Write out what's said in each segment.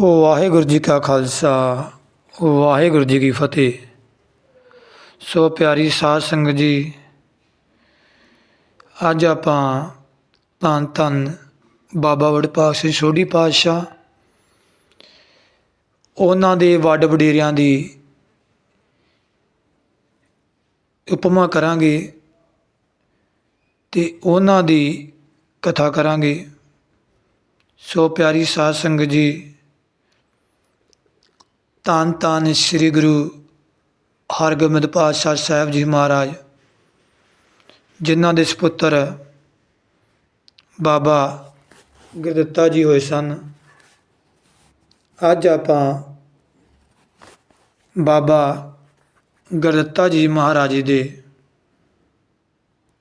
ਵਾਹਿਗੁਰੂ ਜੀ ਕਾ ਖਾਲਸਾ ਵਾਹਿਗੁਰੂ ਜੀ ਕੀ ਫਤਿਹ। ਸੋ ਪਿਆਰੀ ਸਾਧ ਸੰਗਤ ਜੀ, ਅੱਜ ਆਪਾਂ ਧੰਨ ਧੰਨ ਬਾਬਾ ਵਡਭਾਗ ਸਿੰਘ ਸੋਢੀ ਪਾਤਸ਼ਾਹ, ਉਹਨਾਂ ਦੇ ਵੱਡ ਵਡੇਰਿਆਂ ਦੀ ਉਪਮਾ ਕਰਾਂਗੇ ਤੇ ਉਹਨਾਂ ਦੀ ਕਥਾ ਕਰਾਂਗੇ। ਸੋ ਪਿਆਰੀ ਸਾਧ ਸੰਗਤ ਜੀ ਧੰਨ ਧੰਨ ਸ੍ਰੀ ਗੁਰੂ ਹਰਗੋਬਿੰਦ ਪਾਤਸ਼ਾਹ ਸਾਹਿਬ ਜੀ ਮਹਾਰਾਜ, ਜਿਨ੍ਹਾਂ ਦੇ ਸੁਪੁੱਤਰ ਬਾਬਾ ਗੁਰਦਿੱਤਾ ਜੀ ਹੋਏ ਸਨ। ਅੱਜ ਆਪਾਂ ਬਾਬਾ ਗੁਰਦਿੱਤਾ ਜੀ ਮਹਾਰਾਜ ਦੇ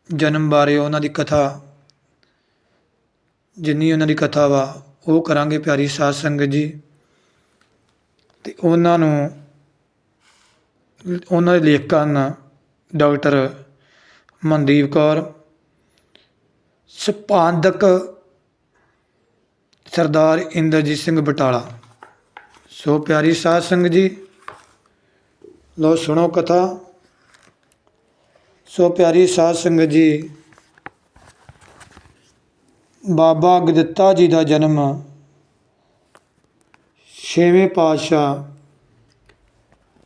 ਜਨਮ ਬਾਰੇ ਉਹਨਾਂ ਦੀ ਕਥਾ, ਜਿੰਨੀ ਉਹਨਾਂ ਦੀ ਕਥਾ ਵਾ, ਉਹ ਕਰਾਂਗੇ ਪਿਆਰੀ ਸਾਧ ਸੰਗਤ ਜੀ। ਤੇ ਉਹਨਾਂ ਨੂੰ, ਉਹਨਾਂ ਦੇ ਲੇਖਕ ਹਨ ਡਾਕਟਰ ਮਨਦੀਪ ਕੌਰ, ਸੰਪਾਦਕ ਸਰਦਾਰ ਇੰਦਰਜੀਤ ਸਿੰਘ ਬਟਾਲਾ। ਸੋ ਪਿਆਰੀ ਸਾਧ ਸੰਗਤ ਜੀ ਲੋ ਸੁਣੋ ਕਥਾ। ਸੋ ਪਿਆਰੀ ਸਾਧ ਸੰਗਤ ਜੀ, ਬਾਬਾ ਗਦਿੱਤਾ ਜੀ ਦਾ ਜਨਮ ਛੇਵੇਂ ਪਾਤਸ਼ਾਹ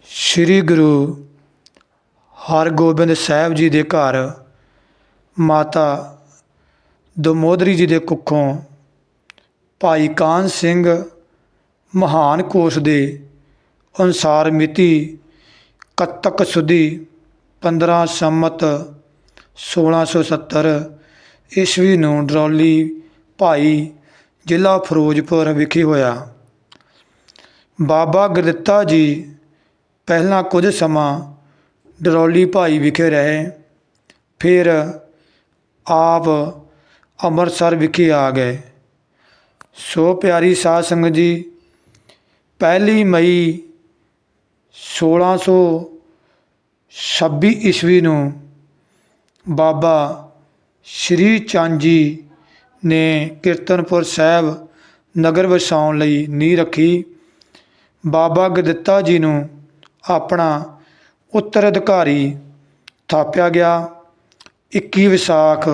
ਸ੍ਰੀ ਗੁਰੂ ਹਰਗੋਬਿੰਦ ਸਾਹਿਬ ਜੀ ਦੇ ਘਰ, ਮਾਤਾ ਦਮੋਦਰੀ ਜੀ ਦੇ ਕੁੱਖੋਂ ਭਾਈ ਕਾਨ ਸਿੰਘ ਮਹਾਨ ਕੋਸ਼ ਦੇ ਅਨੁਸਾਰ ਮਿਤੀ ਕੱਤਕ ਸੁਦੀ 15 ਸੰਮਤ 1670 ਈਸਵੀ ਨੂੰ ਡਰੌਲੀ ਭਾਈ ਜ਼ਿਲ੍ਹਾ ਫਿਰੋਜ਼ਪੁਰ ਵਿਖੇ ਹੋਇਆ। ਬਾਬਾ ਗੁਰਦਿੱਤਾ ਜੀ ਪਹਿਲਾਂ ਕੁਝ ਸਮਾਂ ਡਰੌਲੀ ਭਾਈ ਵਿਖੇ ਰਹੇ, ਫਿਰ ਆਪ ਅੰਮ੍ਰਿਤਸਰ ਵਿਖੇ ਆ ਗਏ। ਸੋ ਪਿਆਰੀ ਸਾਧ ਸੰਗਤ ਜੀ, ਪਹਿਲੀ ਮਈ 1626 ਈਸਵੀ ਨੂੰ ਬਾਬਾ ਸ਼੍ਰੀ ਚੰਦ ਜੀ ਨੇ ਕੀਰਤਨਪੁਰ ਸਾਹਿਬ ਨਗਰ ਵਸਾਉਣ ਲਈ ਨੀਂਹ ਰੱਖੀ। ਬਾਬਾ ਗੁਰਦਿੱਤਾ ਜੀ ਨੂੰ ਆਪਣਾ ਉੱਤਰਾਧਿਕਾਰੀ ਥਾਪਿਆ ਗਿਆ। 21 ਵਿਸਾਖ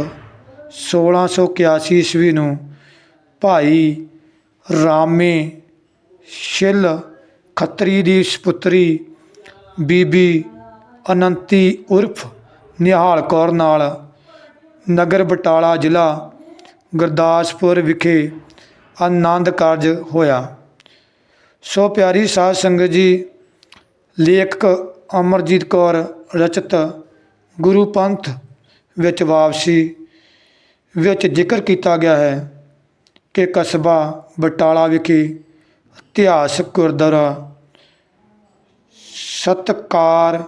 1681 ਈਸਵੀ ਨੂੰ ਭਾਈ ਰਾਮੇ ਸ਼ਿਲ ਖੱਤਰੀ ਦੀ ਸੁਪੁੱਤਰੀ ਬੀਬੀ ਅਨੰਤੀ ਉਰਫ ਨਿਹਾਲ ਕੌਰ ਨਾਲ ਨਗਰ ਬਟਾਲਾ ਜ਼ਿਲ੍ਹਾ ਗੁਰਦਾਸਪੁਰ ਵਿਖੇ ਆਨੰਦ ਕਾਰਜ ਹੋਇਆ। ਸੋ ਪਿਆਰੀ ਸਾਧ ਸੰਗਤ ਜੀ, ਲੇਖਕ ਅਮਰਜੀਤ ਕੌਰ ਰਚਿਤ ਗੁਰੂ ਪੰਥ ਵਿੱਚ ਵਾਪਸੀ, ਵਿੱਚ ਜ਼ਿਕਰ ਕੀਤਾ ਗਿਆ ਹੈ ਕਿ ਕਸਬਾ ਬਟਾਲਾ ਵਿਖੇ ਇਤਿਹਾਸਕ ਗੁਰਦੁਆਰਾ ਸਤਕਾਰ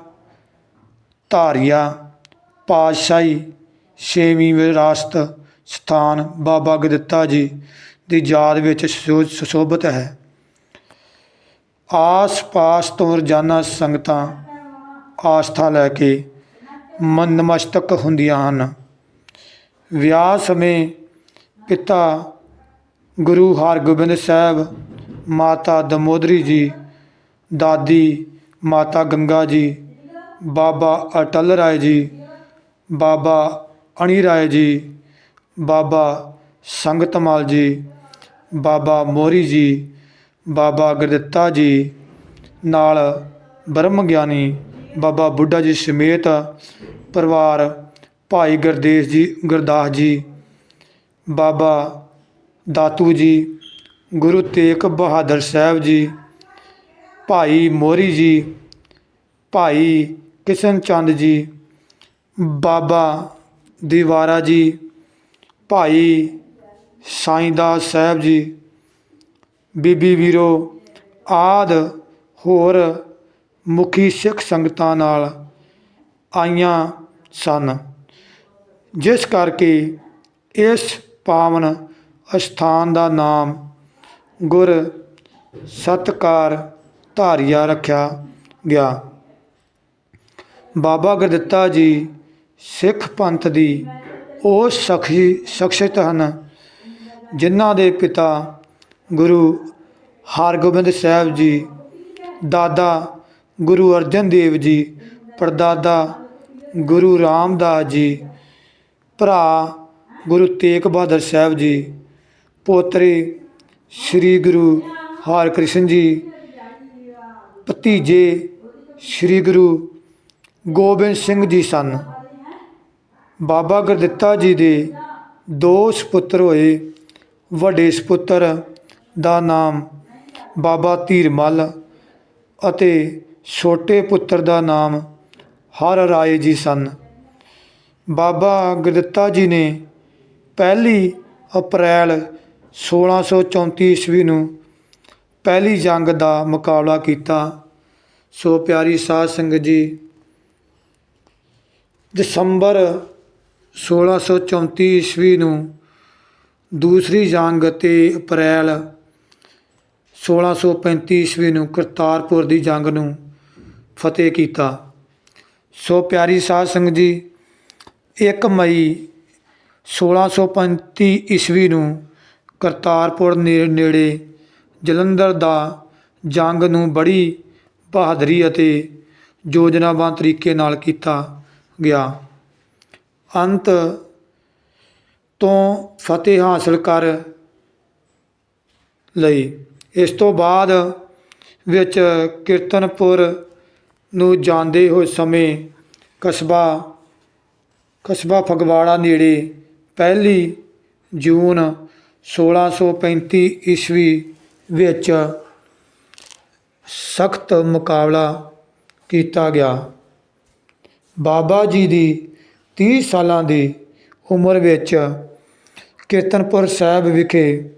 ਧਾਰੀਆ ਪਾਤਸ਼ਾਹੀ ਛੇਵੀਂ ਵਿਰਾਸਤ ਸਥਾਨ ਬਾਬਾ ਗੁਰਦਿੱਤਾ ਜੀ ਦੀ ਯਾਦ ਵਿੱਚ ਸੁ- ਸੁਸ਼ੋਭਿਤ ਹੈ। ਆਸ-ਪਾਸ ਤੋਂ ਰੋਜ਼ਾਨਾ ਸੰਗਤਾਂ ਆਸਥਾ ਲੈ ਕੇ ਮਨ ਨਮਸਤਕ ਹੁੰਦੀਆਂ ਹਨ। ਵਿਆਹ ਸਮੇਂ ਪਿਤਾ ਗੁਰੂ ਹਰਗੋਬਿੰਦ ਸਾਹਿਬ, ਮਾਤਾ ਦਮੋਦਰੀ ਜੀ, ਦਾਦੀ ਮਾਤਾ ਗੰਗਾ ਜੀ, ਬਾਬਾ ਅਟਲ ਰਾਏ ਜੀ, ਬਾਬਾ ਅਣੀ ਰਾਏ ਜੀ, ਬਾਬਾ ਸੰਗਤਮਾਲ ਜੀ, ਬਾਬਾ ਮੋਰੀ ਜੀ ਬਾਬਾ ਗੁਰਦਿੱਤਾ ਜੀ, ਨਾਲ ਬ੍ਰਹਮ ਗਿਆਨੀ ਬਾਬਾ ਬੁੱਢਾ ਜੀ ਸਮੇਤ ਪਰਿਵਾਰ ਭਾਈ ਗੁਰਦੇਸ ਜੀ, ਗੁਰਦਾਸ ਜੀ, ਬਾਬਾ ਦਾਤੂ ਜੀ, ਗੁਰੂ ਤੇਗ ਬਹਾਦਰ ਸਾਹਿਬ ਜੀ, ਭਾਈ ਮੋਰੀ ਜੀ, ਭਾਈ ਕਿਸ਼ਨ ਚੰਦ ਜੀ, ਬਾਬਾ ਦੀਵਾਰਾ ਜੀ, ਭਾਈ ਸਾਈਂਦਾਸ ਸਾਹਿਬ ਜੀ ਬੀਬੀ ਵੀਰੋ, ਆਦਿ ਹੋਰ ਮੁਖੀ ਸਿੱਖ ਸੰਗਤਾਂ ਨਾਲ ਆਈਆਂ ਸਨ। ਜਿਸ ਕਰਕੇ ਇਸ ਪਾਵਨ ਅਸਥਾਨ ਦਾ ਨਾਮ ਗੁਰ ਸਤਕਾਰ ਧਾਰੀਆ ਰੱਖਿਆ ਗਿਆ। ਬਾਬਾ ਗੁਰਦਿੱਤਾ ਜੀ ਸਿੱਖ ਪੰਥ ਦੀ ਉਹ ਸਖੀ ਸ਼ਖਸੀਅਤ ਹਨ, ਜਿਨ੍ਹਾਂ ਦੇ ਪਿਤਾ ਗੁਰੂ ਹਰਗੋਬਿੰਦ ਸਾਹਿਬ ਜੀ, ਦਾਦਾ ਗੁਰੂ ਅਰਜਨ ਦੇਵ ਜੀ, ਪੜਦਾਦਾ ਗੁਰੂ ਰਾਮਦਾਸ ਜੀ, ਭਰਾ ਗੁਰੂ ਤੇਗ ਬਹਾਦਰ ਸਾਹਿਬ ਜੀ, ਪੋਤਰੇ ਸ੍ਰੀ ਗੁਰੂ ਹਰਕ੍ਰਿਸ਼ਨ ਜੀ, ਭਤੀਜੇ ਸ੍ਰੀ ਗੁਰੂ ਗੋਬਿੰਦ ਸਿੰਘ ਜੀ ਸਨ। ਬਾਬਾ ਗੁਰਦਿੱਤਾ ਜੀ ਦੇ ਦੋ ਸੁਪੁੱਤਰ ਹੋਏ। ਵੱਡੇ ਸੁਪੁੱਤਰ ਦਾ ਨਾਮ ਬਾਬਾ ਧੀਰਮਲ ਅਤੇ ਛੋਟੇ ਪੁੱਤਰ ਦਾ ਨਾਮ ਹਰ ਰਾਏ ਜੀ ਸਨ। ਬਾਬਾ ਗੁਰਦਿੱਤਾ ਜੀ ਨੇ ਪਹਿਲੀ ਅਪ੍ਰੈਲ 1634 ਈਸਵੀ ਨੂੰ ਪਹਿਲੀ ਜੰਗ ਦਾ ਮੁਕਾਬਲਾ ਕੀਤਾ। ਸੋ ਪਿਆਰੀ ਸਾਧ ਸੰਗਤ ਜੀ, ਦਸੰਬਰ 1634 ਈਸਵੀ ਨੂੰ ਦੂਸਰੀ ਜੰਗ ਤੇ ਅਪ੍ਰੈਲ 1635 ਈਸਵੀ ਨੂੰ ਕਰਤਾਰਪੁਰ ਦੀ ਜੰਗ ਨੂੰ ਫਤਿਹ ਕੀਤਾ। ਸੋ ਪਿਆਰੀ ਸਾਧ ਸੰਗਤ ਜੀ 1 ਮਈ 1635 ਈਸਵੀ ਨੂੰ ਕਰਤਾਰਪੁਰ ਨੇੜੇ ਜਲੰਧਰ ਦਾ ਜੰਗ ਨੂੰ ਬੜੀ ਬਹਾਦਰੀ ਅਤੇ ਯੋਜਨਾਬੱਧ ਤਰੀਕੇ ਨਾਲ ਕੀਤਾ ਗਿਆ। ਅੰਤ ਤੋਂ ਫਤਿਹ ਹਾਸਲ ਕਰ ਲਈ। ਇਸ ਤੋਂ ਬਾਅਦ ਵਿੱਚ ਕੀਰਤਨਪੁਰ ਨੂੰ ਜਾਂਦੇ ਹੋਏ ਸਮੇਂ ਕਸਬਾ ਕਸਬਾ ਫਗਵਾੜਾ ਨੇੜੇ ਪਹਿਲੀ ਜੂਨ 1635 ਈਸਵੀ ਵਿੱਚ ਸਖਤ ਮੁਕਾਬਲਾ ਕੀਤਾ ਗਿਆ। ਬਾਬਾ ਜੀ ਦੀ 30 ਸਾਲਾਂ ਦੀ ਉਮਰ ਵਿੱਚ ਕੀਰਤਨਪੁਰ ਸਾਹਿਬ ਵਿਖੇ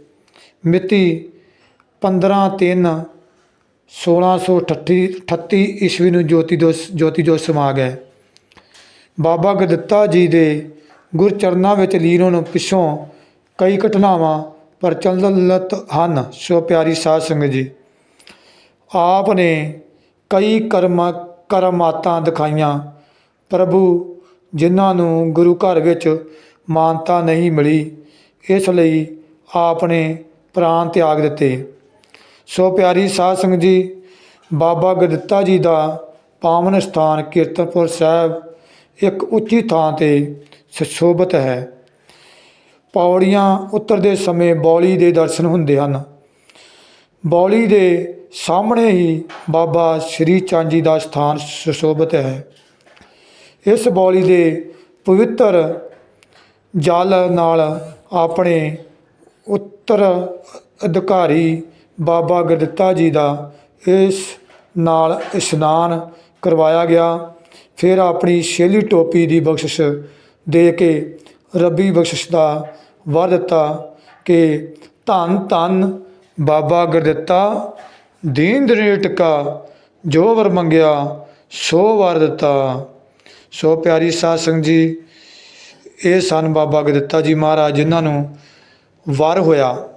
ਮਿਤੀ 15 3 1638 38 ਈਸਵੀ ਨੂੰ ਜੋਤੀ ਦਿਵਸ, ਜੋਤੀ ਜੋਸ਼ ਸਮਾ ਗਏ ਬਾਬਾ ਗੁਰਦਿੱਤਾ ਜੀ ਦੇ ਗੁਰਚਰਨਾਂ ਵਿੱਚ ਲੀਨ ਹੋਣ ਪਿੱਛੋਂ ਕਈ ਘਟਨਾਵਾਂ ਪ੍ਰਚਲਿਤ ਹਨ। ਸੋ ਪਿਆਰੀ ਸਾਧ ਸੰਗਤ ਜੀ, ਆਪ ਨੇ ਕਈ ਕਰਮ, ਕਰਮਾਤਾਂ ਦਿਖਾਈਆਂ। ਪ੍ਰਭੂ, ਜਿਨ੍ਹਾਂ ਨੂੰ ਗੁਰੂ ਘਰ ਵਿੱਚ ਮਾਨਤਾ ਨਹੀਂ ਮਿਲੀ, ਇਸ ਲਈ ਆਪ ਨੇ ਪ੍ਰਾਣ ਤਿਆਗ ਦਿੱਤੇ। ਸੋ ਪਿਆਰੀ ਸਾਧ ਸੰਗਤ ਜੀ, ਬਾਬਾ ਗੁਰਦਿੱਤਾ ਜੀ ਦਾ ਪਾਵਨ ਸਥਾਨ ਕੀਰਤਨਪੁਰ ਸਾਹਿਬ ਇੱਕ ਉੱਚੀ ਥਾਂ ਤੇ ਸੁਸ਼ੋਭਿਤ ਹੈ। ਪੌੜੀਆਂ ਉਤਰਦੇ ਸਮੇਂ ਬੌਲੀ ਦੇ ਦਰਸ਼ਨ ਹੁੰਦੇ ਹਨ। ਬੌਲੀ ਦੇ ਸਾਹਮਣੇ ਹੀ ਬਾਬਾ ਸ਼੍ਰੀ ਚੰਦ ਜੀ ਦਾ ਸਥਾਨ ਸੁਸ਼ੋਭਿਤ ਹੈ। ਇਸ ਬੌਲੀ ਦੇ ਪਵਿੱਤਰ ਜਲ ਨਾਲ ਆਪਣੇ ਉੱਤਰ ਅਧਿਕਾਰੀ ਬਾਬਾ ਗੁਰਦਿੱਤਾ ਜੀ ਦਾ ਇਸ ਨਾਲ ਇਸ਼ਨਾਨ ਕਰਵਾਇਆ ਗਿਆ। ਫਿਰ ਆਪਣੀ ਸ਼ੇਲੀ ਟੋਪੀ ਦੀ ਬਖਸ਼ਿਸ਼ ਦੇ ਕੇ ਰੱਬੀ ਬਖਸ਼ਿਸ਼ ਦਾ ਵਰ ਦਿੱਤਾ ਕਿ ਧੰਨ ਧੰਨ ਬਾਬਾ ਗੁਰਦਿੱਤਾ ਦੀਨ ਦਰੇਟ ਕਾ ਜੋ ਵਰ ਮੰਗਿਆ, ਸੋ ਵਰ ਦਿੱਤਾ। ਸੋ ਪਿਆਰੀ ਸਾਧ ਸੰਗਤ ਜੀ, ਇਹ ਸਨ ਬਾਬਾ ਗੁਰਦਿੱਤਾ ਜੀ ਮਹਾਰਾਜ ਜਿਨ੍ਹਾਂ ਨੂੰ ਵਰ ਹੋਇਆ।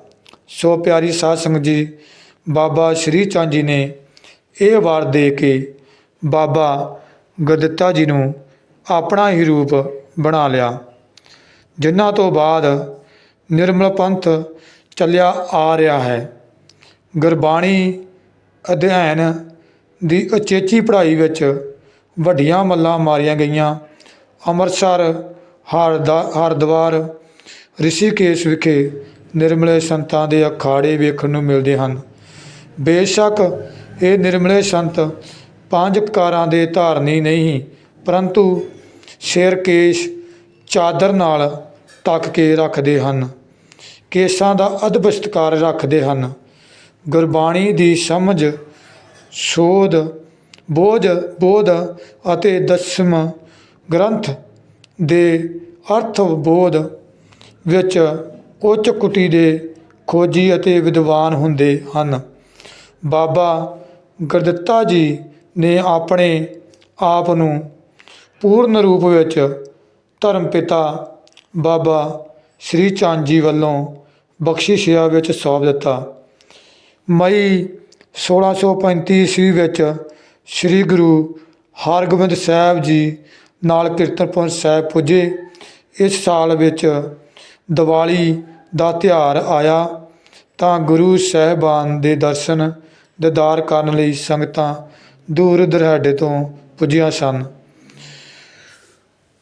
ਸੋ ਪਿਆਰੀ ਸਾਧ ਸੰਗਤ ਜੀ, ਬਾਬਾ ਸ਼੍ਰੀ ਚੰਦ ਜੀ ਨੇ ਇਹ ਵਾਰ ਦੇ ਕੇ ਬਾਬਾ ਗੁਰਦਿੱਤਾ ਜੀ ਨੂੰ ਆਪਣਾ ਹੀ ਰੂਪ ਬਣਾ ਲਿਆ। ਜਿਨ੍ਹਾਂ ਤੋਂ ਬਾਅਦ ਨਿਰਮਲ ਪੰਥ ਚੱਲਿਆ ਆ ਰਿਹਾ ਹੈ। ਗੁਰਬਾਣੀ ਅਧਿਐਨ ਦੀ ਉਚੇਚੀ ਪੜ੍ਹਾਈ ਵਿੱਚ ਵੱਡੀਆਂ ਮੱਲਾਂ ਮਾਰੀਆਂ ਗਈਆਂ। ਅੰਮ੍ਰਿਤਸਰ, ਹਰਦਾ, ਹਰਿਦੁਆਰ, ਰਿਸ਼ੀਕੇਸ਼ ਵਿਖੇ ਨਿਰਮਲੇ ਸੰਤਾਂ ਦੇ ਅਖਾੜੇ ਵੇਖਣ ਨੂੰ ਮਿਲਦੇ ਹਨ। ਬੇਸ਼ੱਕ ਇਹ ਨਿਰਮਲੇ ਸੰਤ ਪੰਜ ਕਾਰਾਂ ਦੇ ਧਾਰਨੀ ਨਹੀਂ, ਪਰੰਤੂ ਸਿਰਕੇਸ਼ ਚਾਦਰ ਨਾਲ ਤੱਕ ਕੇ ਰੱਖਦੇ ਹਨ। ਕੇਸਾਂ ਦਾ ਅਦਬ ਸਤਿਕਾਰ ਰੱਖਦੇ ਹਨ। ਗੁਰਬਾਣੀ ਦੀ ਸਮਝ, ਸੋਧ ਬੋਧ ਬੋਧ ਅਤੇ ਦਸਮ ਗ੍ਰੰਥ ਦੇ ਅਰਥ ਬੋਧ ਵਿੱਚ ਉੱਚ ਕੁਟੀ ਦੇ ਖੋਜੀ ਅਤੇ ਵਿਦਵਾਨ ਹੁੰਦੇ ਹਨ। ਬਾਬਾ ਗੁਰਦਿੱਤਾ ਜੀ ਨੇ ਆਪਣੇ ਆਪ ਨੂੰ ਪੂਰਨ ਰੂਪ ਵਿੱਚ ਧਰਮ ਪਿਤਾ ਬਾਬਾ ਸ਼੍ਰੀ ਚੰਦ ਜੀ ਵੱਲੋਂ ਬਖਸ਼ਿਸ਼ਿਆ ਵਿੱਚ ਸੌਂਪ ਦਿੱਤਾ। ਮਈ 1635 ਈਸਵੀ ਵਿੱਚ ਸ੍ਰੀ ਗੁਰੂ ਹਰਗੋਬਿੰਦ ਸਾਹਿਬ ਜੀ ਨਾਲ ਕੀਰਤਨਪੁਰ ਸਾਹਿਬ ਪੁੱਜੇ। ਇਸ ਸਾਲ ਵਿੱਚ ਦੀਵਾਲੀ ਦਾ ਤਿਉਹਾਰ ਆਇਆ ਤਾਂ ਗੁਰੂ ਸਾਹਿਬਾਨ ਦੇ ਦਰਸ਼ਨ ਦੀਦਾਰ ਕਰਨ ਲਈ ਸੰਗਤਾਂ ਦੂਰ ਦੁਰਾਡੇ ਤੋਂ ਪੁੱਜੀਆਂ ਸਨ।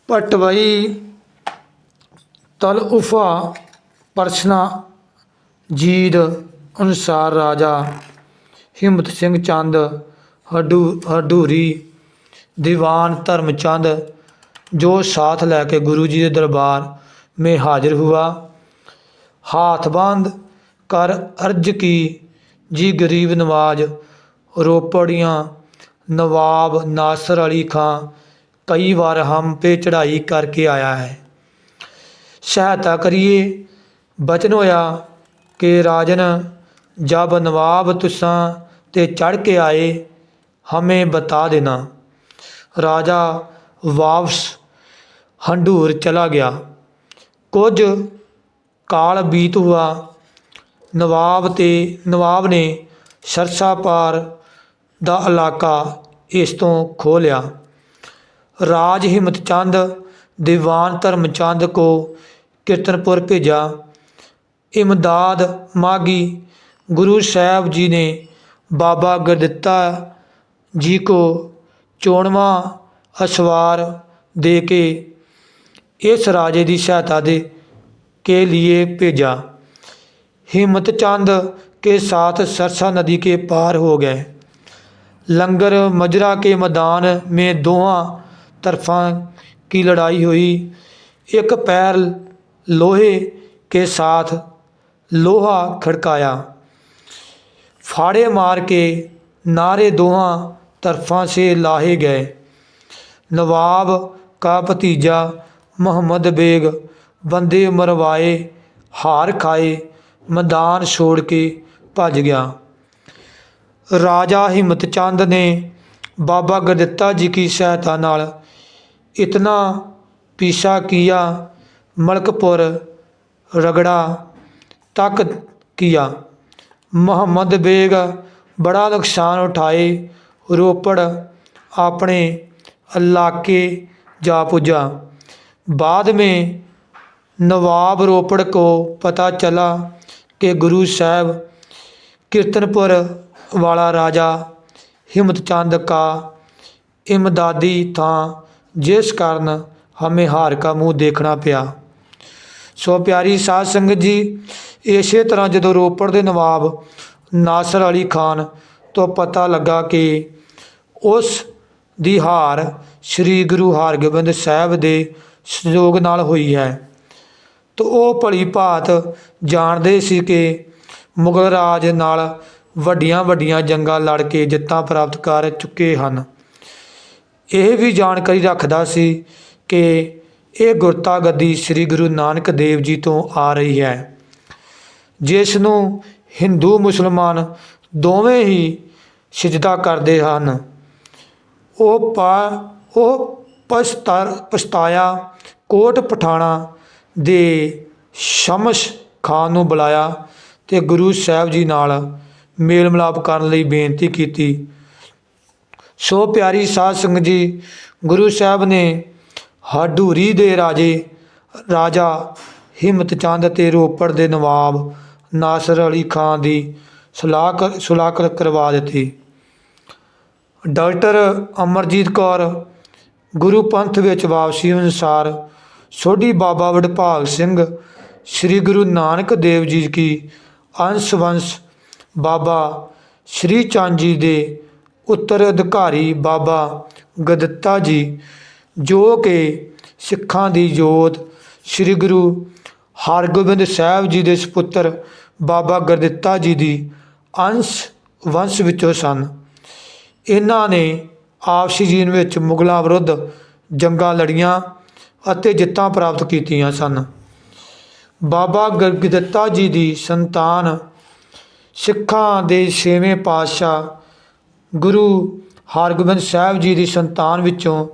ਪਟਵਈ, ਤਲ ਪਰਸਨਾ ਜੀਦ ਅਨੁਸਾਰ ਰਾਜਾ ਹਿੰਮਤ ਸਿੰਘ ਚੰਦ, ਹਡੂ, ਹਡੂਰੀ, ਦੀਵਾਨ ਧਰਮਚੰਦ ਜੋ ਸਾਥ ਲੈ ਕੇ ਗੁਰੂ ਜੀ ਦੇ ਦਰਬਾਰ में हाजिर हुआ हाथ बांध कर अर्ज की जी गरीब नवाज रोपड़ियाँ नवाब नासर अली खां कई बार हम पे चढ़ाई करके आया है सहायता करिए बचन होया कि राजन जब नवाब तुसां ते चढ़ के आए हमें बता देना राजा वापस हंडूर चला गया ਕੁਝ ਕਾਲ ਬੀਤ ਹੁਆ। ਨਵਾਬ ਤੇ ਨਵਾਬ ਨੇ ਸਰਸਾ ਪਾਰ ਦਾ ਇਲਾਕਾ ਇਸ ਤੋਂ ਖੋਹ ਲਿਆ ਰਾਜ ਹਿੰਮਤ ਚੰਦ, ਦੀਵਾਨ ਧਰਮ ਚੰਦ ਕੋ ਕੀਰਤਨਪੁਰ ਭੇਜਾ ਇਮਦਾਦ ਮਾਗੀ ਗੁਰੂ ਸਾਹਿਬ ਜੀ ਨੇ ਬਾਬਾ ਗੁਰਦਿੱਤਾ ਜੀ ਕੋ ਚੋਣਵਾ ਅਸਵਾਰ ਦੇ ਕੇ इस राजे की सहायता दे के लिए भेजा हिम्मत चंद के साथ सरसा नदी के पार हो गए लंगर मजरा के मैदान में दोहा तरफा की लड़ाई हुई एक पैर लोहे के साथ लोहा खड़काया फाड़े मार के नारे दोहा तरफा से लाहे गए नवाब का भतीजा ਮੁਹੰਮਦ ਬੇਗ, ਬੰਦੇ ਮਰਵਾਏ, ਹਾਰ ਖਾਏ, ਮੈਦਾਨ ਛੋੜ ਕੇ ਭੱਜ ਗਿਆ। ਰਾਜਾ ਹਿੰਮਤ ਚੰਦ ਨੇ ਬਾਬਾ ਗੁਰਦਿੱਤਾ ਜੀ ਕੀ ਸਹਾਇਤਾ ਨਾਲ ਇਤਨਾ ਪੀਸ਼ਾ ਕੀਆ, ਮਲਕਪੁਰ ਰਗੜਾ ਤੱਕ ਕੀਆ। ਮੁਹੰਮਦ ਬੇਗ ਬੜਾ ਨੁਕਸਾਨ ਉਠਾਏ, ਰੋਪੜ ਆਪਣੇ ਇਲਾਕੇ ਜਾ ਪੁੱਜਾ। बाद में नवाब रोपड़ को पता चला कि गुरु साहब कीर्तनपुर वाला राजा हिम्मत चंद का इमदादी था जिस कारण हमें हार का मुंह देखना ਪਿਆ ਸੋ ਪਿਆਰੀ ਸਾਧ ਸੰਗਤ ਜੀ ਇਸੇ ਤਰ੍ਹਾਂ ਜਦੋਂ ਰੋਪੜ ਦੇ ਨਵਾਬ ਨਾਸਰ ਅਲੀ ਖਾਨ ਤੋਂ ਪਤਾ ਲੱਗਾ ਕਿ ਉਸ ਦੀ ਹਾਰ ਸ੍ਰੀ ਗੁਰੂ ਹਰਗੋਬਿੰਦ ਸਾਹਿਬ ਦੇ ਸਹਿਯੋਗ ਨਾਲ ਹੋਈ ਹੈ। ਤਾਂ ਉਹ ਭਲੀ ਭਾਤ ਜਾਣਦੇ ਸੀ ਕਿ ਮੁਗਲ ਰਾਜ ਨਾਲ ਵੱਡੀਆਂ ਵੱਡੀਆਂ ਜੰਗਾਂ ਲੜ ਕੇ ਜਿੱਤਾਂ ਪ੍ਰਾਪਤ ਕਰ ਚੁੱਕੇ ਹਨ। ਇਹ ਵੀ ਜਾਣਕਾਰੀ ਰੱਖਦਾ ਸੀ ਕਿ ਇਹ ਗੁਰਤਾ ਗੱਦੀ ਸ੍ਰੀ ਗੁਰੂ ਨਾਨਕ ਦੇਵ ਜੀ ਤੋਂ ਆ ਰਹੀ ਹੈ। ਜਿਸ ਨੂੰ ਹਿੰਦੂ ਮੁਸਲਮਾਨ ਦੋਵੇਂ ਹੀ ਸਿਜਦਾ ਕਰਦੇ ਹਨ। ਉਹ ਪਾ ਉਹ ਪਛਤਾ ਪਛਤਾਇਆ, ਕੋਟ ਪਠਾਣਾ ਦੇ ਸ਼ਮਸ਼ ਖਾਨ ਨੂੰ ਬੁਲਾਇਆ ਤੇ ਗੁਰੂ ਸਾਹਿਬ ਜੀ ਨਾਲ ਮੇਲ ਮਿਲਾਪ ਕਰਨ ਲਈ ਬੇਨਤੀ ਕੀਤੀ। ਸੋ ਪਿਆਰੀ ਸਾਧ ਸੰਗਤ ਜੀ, ਗੁਰੂ ਸਾਹਿਬ ਨੇ ਹਡੂਰੀ ਦੇ ਰਾਜੇ, ਰਾਜਾ ਹਿੰਮਤ ਚੰਦ ਤੇ ਰੋਪੜ ਦੇ ਨਵਾਬ ਨਾਸਰ ਅਲੀ ਖਾਨ ਦੀ ਸਲਾਹ ਕਰ- ਸੁਲਾਹ ਕਰਵਾ ਦਿੱਤੀ। ਡਾਕਟਰ ਅਮਰਜੀਤ ਕੌਰ ਗੁਰੂ ਪੰਥ ਵਿੱਚ ਵਾਪਸੀ ਅਨੁਸਾਰ ਸੋਢੀ ਬਾਬਾ ਵਡਭਾਗ ਸਿੰਘ ਸ੍ਰੀ ਗੁਰੂ ਨਾਨਕ ਦੇਵ ਜੀ ਕੀ ਅੰਸ਼ ਵੰਸ਼ ਬਾਬਾ ਸ੍ਰੀ ਚੰਦ ਜੀ ਦੇ ਉੱਤਰ ਅਧਿਕਾਰੀ ਬਾਬਾ ਗਦੱਤਾ ਜੀ, ਜੋ ਕਿ ਸਿੱਖਾਂ ਦੀ ਜੋਤ ਸ੍ਰੀ ਗੁਰੂ ਹਰਗੋਬਿੰਦ ਸਾਹਿਬ ਜੀ ਦੇ ਸੁਪੁੱਤਰ ਬਾਬਾ ਗੁਰਦਿੱਤਾ ਜੀ ਦੀ ਅੰਸ਼ ਵੰਸ਼ ਵਿੱਚੋਂ ਸਨ। ਇਹਨਾਂ ਨੇ ਆਪਸੀ ਜੀਵਨ ਵਿੱਚ ਮੁਗਲਾਂ ਵਿਰੁੱਧ ਜੰਗਾਂ ਲੜੀਆਂ ਅਤੇ ਜਿੱਤਾਂ ਪ੍ਰਾਪਤ ਕੀਤੀਆਂ ਸਨ। ਬਾਬਾ ਗੁਰਦਿੱਤਾ ਜੀ ਦੀ ਸੰਤਾਨ ਸਿੱਖਾਂ ਦੇ ਛੇਵੇਂ ਪਾਤਸ਼ਾਹ ਗੁਰੂ ਹਰਗੋਬਿੰਦ ਸਾਹਿਬ ਜੀ ਦੀ ਸੰਤਾਨ ਵਿੱਚੋਂ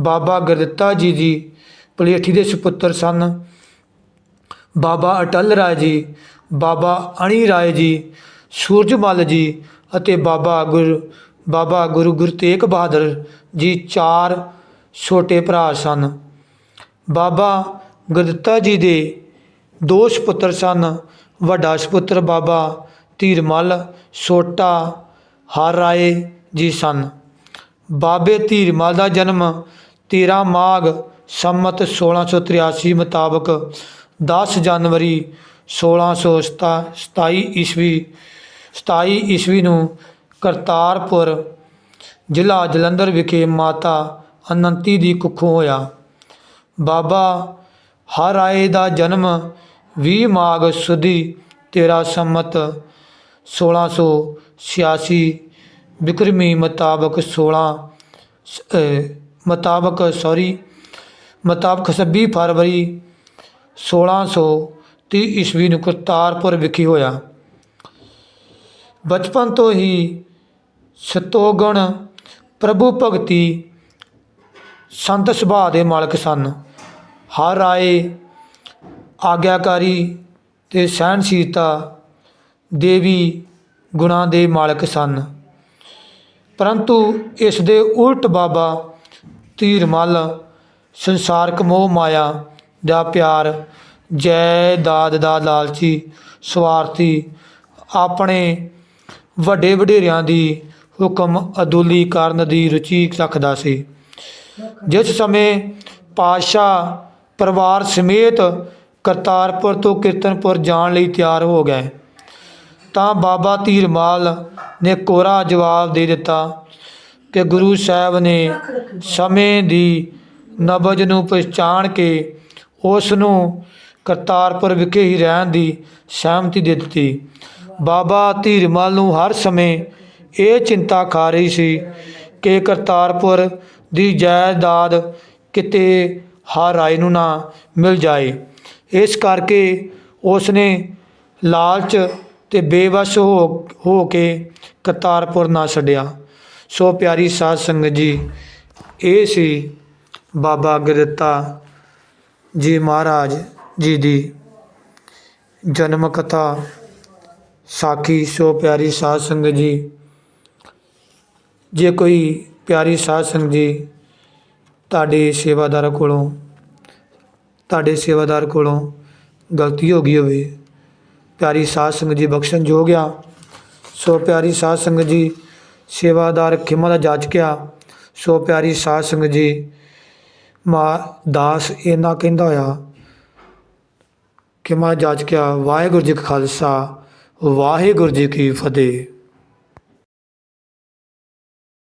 ਬਾਬਾ ਗੁਰਦਿੱਤਾ ਜੀ ਦੀ ਪਲੇਠੀ ਦੇ ਸੁਪੁੱਤਰ ਸਨ। ਬਾਬਾ ਅਟਲ ਰਾਏ ਜੀ, ਬਾਬਾ ਅਣੀ ਰਾਏ ਜੀ, ਸੂਰਜਮਲ ਜੀ ਅਤੇ ਬਾਬਾ ਗੁਰ ਬਾਬਾ ਗੁਰੂ ਗੁਰੂ ਤੇਗ ਬਹਾਦਰ ਜੀ ਚਾਰ ਛੋਟੇ ਭਰਾ ਸਨ। ਬਾਬਾ ਗੁਰਦਿੱਤਾ ਜੀ ਦੇ ਦੋ ਸੁਪੁੱਤਰ ਸਨ। ਵੱਡਾ ਸੁਪੁੱਤਰ ਬਾਬਾ ਧੀਰਮਲ ਛੋਟਾ ਹਰ ਰਾਏ ਜੀ ਸਨ। ਬਾਬੇ ਧੀਰਮਲ ਦਾ ਜਨਮ 13 ਮਾਘ ਸੰਮਤ 1683 ਮੁਤਾਬਕ 10 ਜਨਵਰੀ 1627 ਈਸਵੀ 27 ਈਸਵੀ ਨੂੰ ਕਰਤਾਰਪੁਰ ਜ਼ਿਲ੍ਹਾ ਜਲੰਧਰ ਵਿਖੇ ਮਾਤਾ ਅਨੰਤੀ ਦੀ ਕੁੱਖੋਂ ਹੋਇਆ। ਬਾਬਾ ਹਰ ਰਾਏ ਦਾ ਜਨਮ 20 ਮਾਘ ਸੁਦੀ 13 ਸੰਮਤ 1686 ਬਿਕਰਮੀ ਮੁਤਾਬਕ 16 ਸ- ਅਹ, ਮੁਤਾਬਕ ਸੌਰੀ ਮੁਤਾਬਕ 26 ਫਰਵਰੀ 1630 ਈਸਵੀ ਨੂੰ ਕਰਤਾਰਪੁਰ ਵਿਖੇ ਹੋਇਆ। ਬਚਪਨ ਤੋਂ ਹੀ ਸਤੋਗੁਣ ਪ੍ਰਭੂ ਭਗਤੀ ਸੰਤ ਸੁਭਾਅ ਦੇ ਮਾਲਕ ਸਨ। ਹਰ ਰਾਏ ਆਗਿਆਕਾਰੀ ਤੇ ਸਹਿਣਸ਼ੀਲਤਾ ਦੇਵੀ ਗੁਣਾਂ ਦੇ ਮਾਲਕ ਸਨ। ਪਰੰਤੂ ਇਸ ਦੇ ਉਲਟ ਬਾਬਾ ਧੀਰਮਲ ਸੰਸਾਰਕ ਮੋਹ ਮਾਇਆ ਦਾ ਪਿਆਰ, ਜੈ ਦਾਦ ਦਾ ਲਾਲਚੀ ਸਵਾਰਥੀ ਆਪਣੇ ਵੱਡੇ ਵਡੇਰਿਆਂ ਦੀ ਹੁਕਮ ਅਦੁਲੀ ਕਰਨ ਦੀ ਰੁਚੀ ਰੱਖਦਾ ਸੀ। ਜਿਸ ਸਮੇਂ ਪਾਤਸ਼ਾਹ ਪਰਿਵਾਰ ਸਮੇਤ ਕਰਤਾਰਪੁਰ ਤੋਂ ਕੀਰਤਨਪੁਰ ਜਾਣ ਲਈ ਤਿਆਰ ਹੋ ਗਏ, ਤਾਂ ਬਾਬਾ ਧੀਰਮਾਲ ਨੇ ਕੋਰਾ ਜਵਾਬ ਦੇ ਦਿੱਤਾ ਕਿ ਗੁਰੂ ਸਾਹਿਬ ਨੇ ਸਮੇਂ ਦੀ ਨਬਜ ਨੂੰ ਪਛਾਣ ਕੇ ਉਸ ਨੂੰ ਕਰਤਾਰਪੁਰ ਵਿਖੇ ਹੀ ਰਹਿਣ ਦੀ ਸਹਿਮਤੀ ਦੇ ਦਿੱਤੀ। ਬਾਬਾ ਧੀਰਮਲ ਨੂੰ ਹਰ ਸਮੇਂ ਇਹ ਚਿੰਤਾ ਖਾ ਰਹੀ ਸੀ ਕਿ ਕਰਤਾਰਪੁਰ ਦੀ ਜਾਇਦਾਦ ਕਿਤੇ ਹਰ ਰਾਏ ਨੂੰ ਨਾ ਮਿਲ ਜਾਏ। ਇਸ ਕਰਕੇ ਉਸ ਨੇ ਲਾਲਚ ਤੇ ਬੇਵਸ ਹੋ ਹੋ ਕੇ ਕਰਤਾਰਪੁਰ ਨਾ ਛੱਡਿਆ। ਸੋ ਪਿਆਰੀ ਸਾਧ ਸੰਗਤ ਜੀ, ਇਹ ਸੀ ਬਾਬਾ ਗੁਰਦਿੱਤਾ ਜੀ ਮਹਾਰਾਜ ਜੀ ਦੀ ਜਨਮ ਕਥਾ ਸਾਖੀ। ਸੋ ਪਿਆਰੀ ਸਾਧ ਸੰਗਤ ਜੀ ਜੇ ਕੋਈ ਪਿਆਰੀ ਸਾਧ ਸੰਗਤ ਜੀ ਤੁਹਾਡੇ ਸੇਵਾਦਾਰ ਕੋਲੋਂ, ਤੁਹਾਡੇ ਸੇਵਾਦਾਰ ਕੋਲੋਂ ਗਲਤੀ ਹੋ ਗਈ ਹੋਵੇ, ਪਿਆਰੀ ਸਾਧ ਸੰਗਤ ਜੀ ਬਖਸ਼ਣ ਜੋ ਗਿਆ ਸੋ ਪਿਆਰੀ ਸਾਧ ਸੰਗਤ ਜੀ ਸੇਵਾਦਾਰ ਖਿਮਾ ਦਾ ਜਾਚਕਿਆ ਸੋ ਪਿਆਰੀ ਸਾਧ ਸੰਗਤ ਜੀ ਮਾ ਦਾਸ ਇਹਨਾਂ ਕਹਿੰਦਾ ਹੋਇਆ, ਖਿਮਾ ਜਾਚਕਿਆ ਵਾਹਿਗੁਰੂ ਜੀ ਕਾ ਖਾਲਸਾ, ਵਾਹਿਗੁਰੂ ਜੀ ਕੀ ਫਤਿਹ।